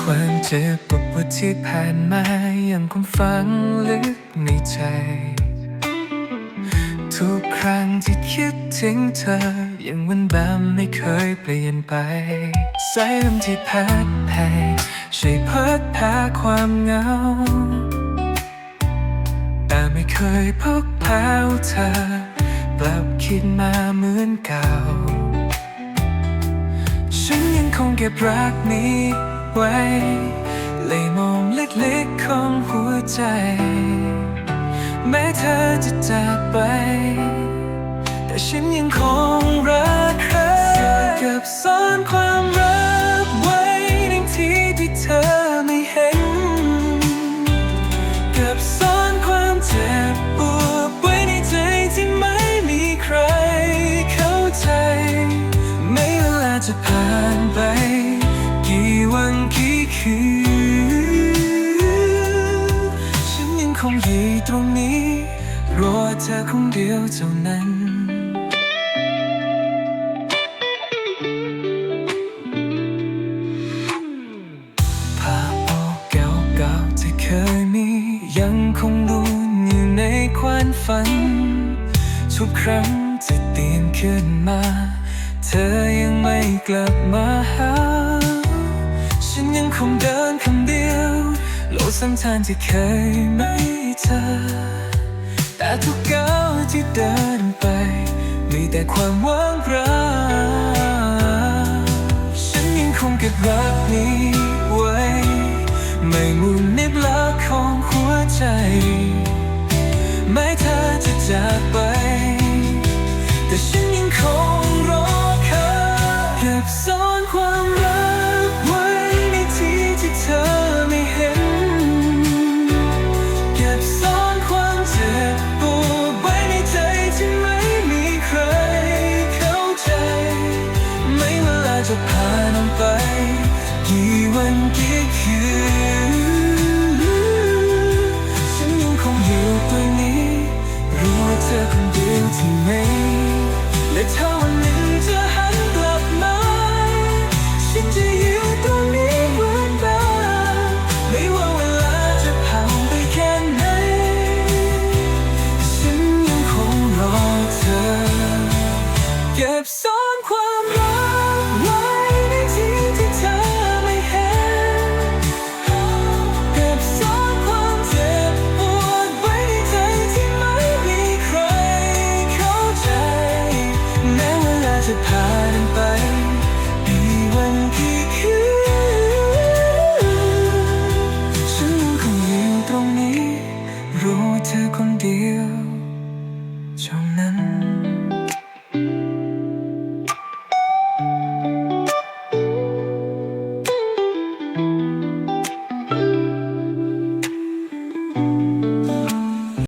ความเจ็บปวดที่ผ่านมายังคงฝังลึกในใจ ทุกครั้งที่คิดถึงเธอ ยังวันแบบไม่เคยเปลี่ยนไป สายลมที่พัดให้ช่วยพัดพาความเหงา แต่ไม่เคยพบพาเธอ กลับคิดมาเหมือนเก่า ฉันยังคงเก็บรักนี้ ไว้เลยมองเล็กๆของหัวใจ แม้เธอจะจากไป แต่ฉันยังคงรักเธอเก็บซ่อนความรักไว้ในที่ที่เธอไม่เห็นเก็บซ่อนความเจ็บปวดไว้ในใจที่ไม่มีใครเข้าใจ ไม่เวลาจะผ่านไป คืนฉันยังคงอยู่ตรงนี้รอเธอคงเดียวเท่านั้น ภาพเก่าๆที่เคยมี ยังคงลุ้นอยู่ในความฝัน ทุกครั้งที่ตื่นขึ้นมา เธอยังไม่กลับมาหา ยังคงเดินคำเดียว โลกสังทานที่เคยไม่เธอแต่ทุกก้าวที่เดินไป มีแต่ความว่างเปล่าฉันยังคงเก็บรักนี้ไว้ ไม่หมุนในบลักของหัวใจ ไม่เธอจะจากไป ซ่อนความรักไว้ในที่ที่เธอไม่เห็นเก็บซ่อนความเจ็บปวดไว้ในใจที่ไม่มีใครเข้าใจ แม้เวลาจะผ่านไปกี่วันกี่คืนฉันคงอยู่ตรงนี้ รู้เธอคนเดียวช่วงนั้น